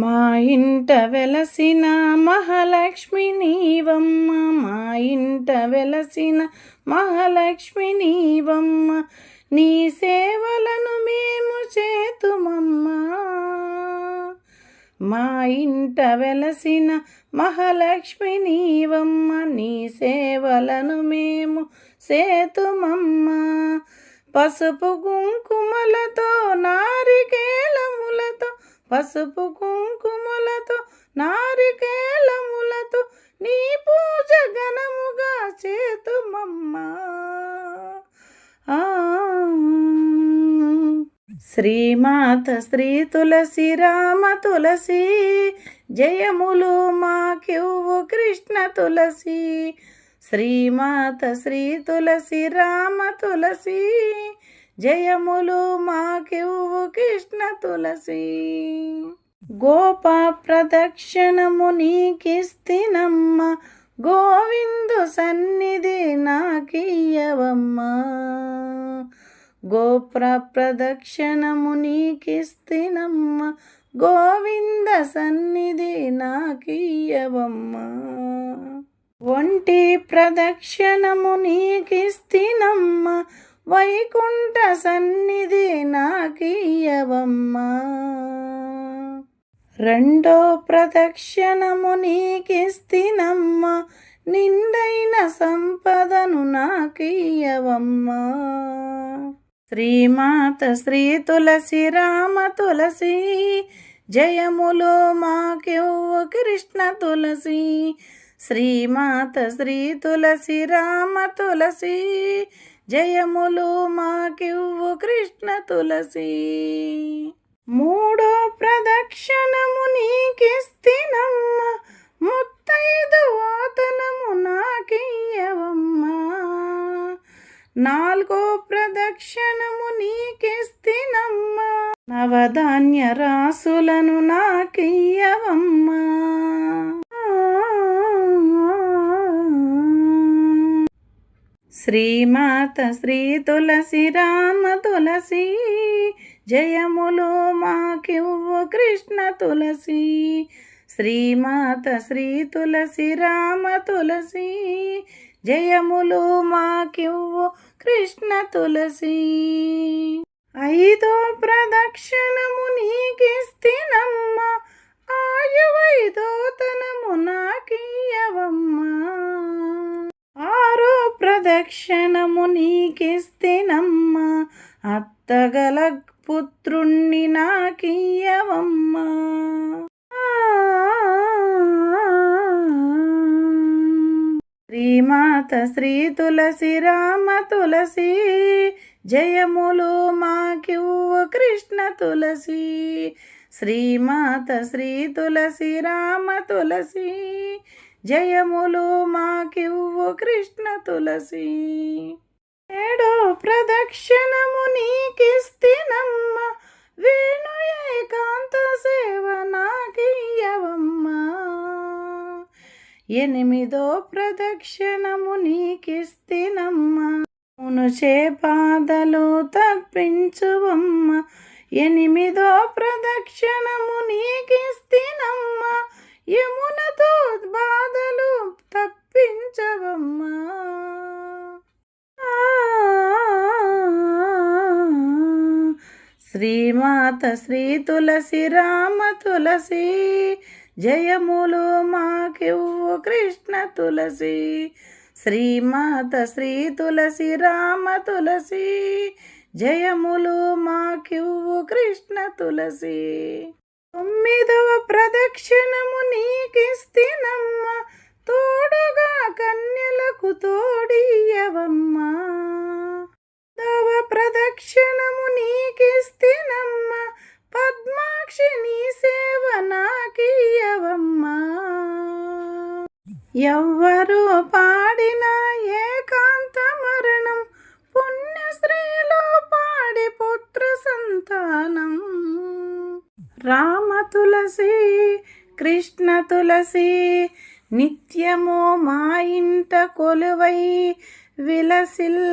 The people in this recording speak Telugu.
మా ఇంట వెలసిన మహాలక్ష్మి నీవమ్మ మా ఇంట వెలసిన మహాలక్ష్మి నీవమ్మ నీ సేవలను మేము చేతుమమ్మ. మా ఇంట వెలసిన మహాలక్ష్మి నీవమ్మ నీ సేవలను మేము సేతుమమ్మ పసుపు కుంకుమలతో నారి పసుపు కుంకుమలతో నారికేళములతో నీ పూజ ఘనముగా చేతుమమ్మా. ఆ. శ్రీమాత శ్రీ తులసి రామ తులసి జయములు మాకివ్వు కృష్ణ తులసి. శ్రీమాత శ్రీ తులసి రామ తులసి జయములు మాకివ్వు కృష్ణ తులసి. గోపా ప్రదక్షిణము నీకిస్తినమ్మ గోవిందు సన్నిధి నాకియ్యవమ్మా. గోప్ర ప్రదక్షిణము నీకిస్తినమ్మ గోవింద సన్నిధి నాకియ్యవమ్మా. ఒంటి ప్రదక్షిణము నీకిస్తిన వైకుంఠ సన్నిధి నాకియ్యవమ్మా. రెండో ప్రదక్షిణము నీకిస్తినమ్మ. నిండైన సంపదను నాకియ్యవమ్మా. శ్రీమాత శ్రీ తులసి రామ తులసి జయములు మాకెవ్వు కృష్ణ తులసి. శ్రీమాత శ్రీ తులసి రామ తులసి జయములు మాకివ్వు కృష్ణ తులసి. మూడో ప్రదక్షిణము నీకిస్తినమ్మ ముత్తైదు వాతనము నాకియ్యవమ్మ. నాలుగో ప్రదక్షిణము నీకిస్తినమ్మ నవధాన్య రాసులను నాకియ్యవమ్మా. శ్రీమాత శ్రీ తులసి రామ తులసి జయములు మాకివ్వు కృష్ణ తులసి. శ్రీమాత శ్రీ తులసి రామ తులసి జయములు మాకివ్వు కృష్ణ తులసి. ఐదో ప్రదక్షిణము నీకిస్తినమ్మ ఆయువ ఆరో ప్రదక్షిణము నీకిస్తినమ్మ. అత్తగల పుత్రుణ్ణి నాకియ్యవమ్మా. శ్రీమాత శ్రీ తులసి రామ తులసి జయములు మాకివ్వు కృష్ణ తులసి. శ్రీమాత శ్రీ తులసి రామ తులసి జయములు మాకివ్వు కృష్ణ తులసి. ఏడో ప్రదక్షిణము నీకిస్తినమ్మ. వేణు ఏకాంత సేవ నాకియ్యవమ్మా. ఎనిమిదో ప్రదక్షిణము నీకిస్తినమ్మ. మును చేపాదలు తప్పించువమ్మ. ఎనిమిదో ప్రదక్షిణము నీకిస్తినమ్మ. యమునతో బాధలు తప్పించవమ్మా. శ్రీమాత శ్రీ తులసి రామ తులసి జయములు మాకివ్వు కృష్ణ తులసి. శ్రీమాత శ్రీ తులసి రామ తులసి జయములు మాకివ్వు కృష్ణ తులసి. తొమ్మిదవ ప్రదక్షిణము నీకిస్తినమ్మ తోడుగా కన్యలకు తోడియవమ్మా దవ ప్రదక్షిణము నీకిస్తినమ్మ పద్మాక్షి నీ సేవ నాకియవమ్మా ఎవ్వరూ పాడిన రామ తులసి కృష్ణ తులసి నిత్యము మా ఇంట కొలువై విలసిల్లవమ్మా.